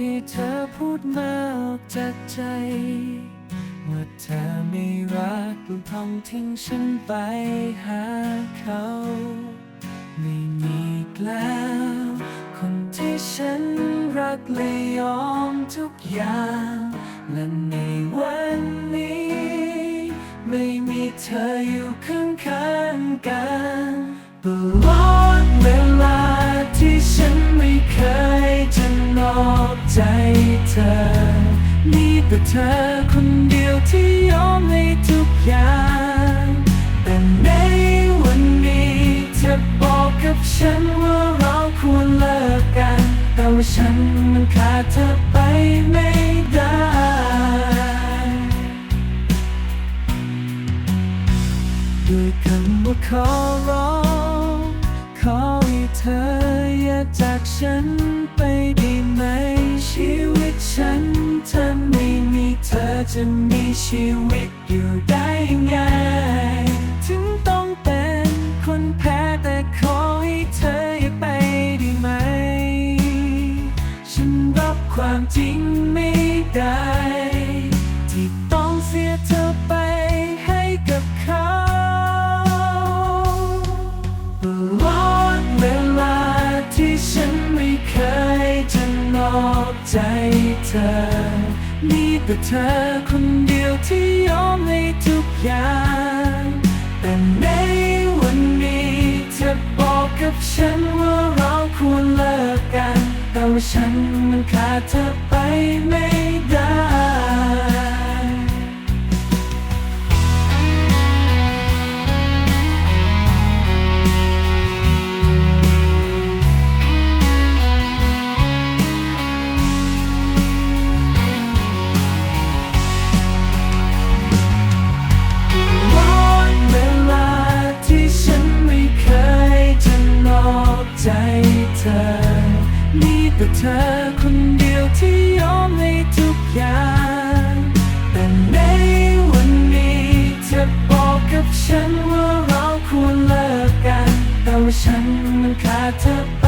ที่เธอพูดมาออกจากใจว่าเธอไม่รักก็ต้องทิ้งฉันไปหาเขา ไม่มีอีกแล้ว คนที่ฉันรักและยอมทุกอย่าง และในวันนี้ ไม่มีเธออยู่ข้างๆกันตลอด ใจเธอ มีแต่เธอคนเดียวที่ยอมให้ทุกอย่าง แต่ในวันนี้เธอบอกกับฉันว่าเราควรเลิกกัน แต่ว่าฉันมันขาดเธอไปไม่ได้ด้วยคำว่าขอร้อง ขอให้เธออย่าจากฉันไปดี ฉันถ้าไม่มีเธอจะมีชีวิตอยู่ได้ยังไง ถึงต้องเป็นคนแพ้แต่ขอให้เธออย่าไปได้ไหม ฉันรับความจริงไม่ได้ อ มีแต่เธอคนเดียวที่ยอมให้ทุกอย่าง แต่ในวันนี้เธอบอกกับฉันว่าเราควรเลิกกัน แต่ว่าฉันมันขาดเธอไปไม่ได้ เธอคนเดียวที่ยอมให้ทุกอย่าง แต่ในวันนี้เธอบอกกับฉันว่าเราควรเลิกกัน แต่ว่าฉันมันขาดเธอ